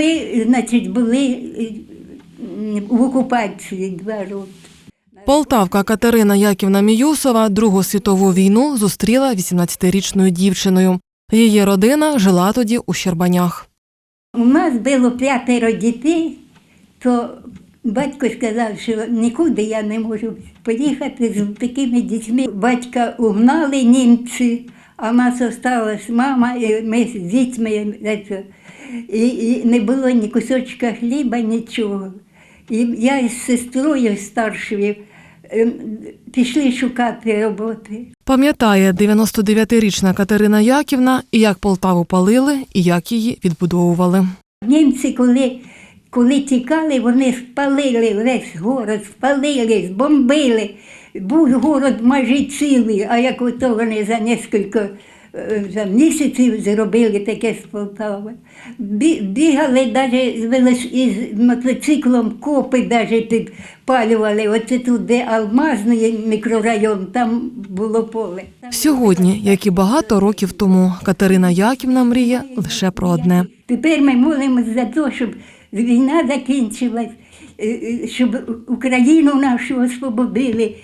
ми, значить, були в окупації два роки. Полтавка Катерина Яківна Міюсова Другу світову війну зустріла 18-річною дівчиною. Її родина жила тоді у Щербанях. У нас було п'ятеро дітей, то батько сказав, що нікуди я не можу поїхати з такими дітьми. Батька угнали німці, а в нас залишилась мама, і ми з дітьми. це, І, і не було ні кусочка хліба, нічого. І я із сестрою старшою ем, пішли шукати роботи. Пам'ятає 99-річна Катерина Яківна, і як Полтаву палили, і як її відбудовували. Німці, коли, коли тікали, вони спалили весь город, спалили, збомбили. Був город майже цілий, а як ото вони за кілька е, за місяців зробили таке з Полтави. Бігали навіть із мотоциклом, копи навіть підпалювали. Оце тут, де Алмазний мікрорайон, там було поле. Сьогодні, як і багато років тому, Катерина Яківна мріє лише про одне. Тепер ми молимося за те, щоб війна закінчилась, е, е, щоб Україну нашу освободили,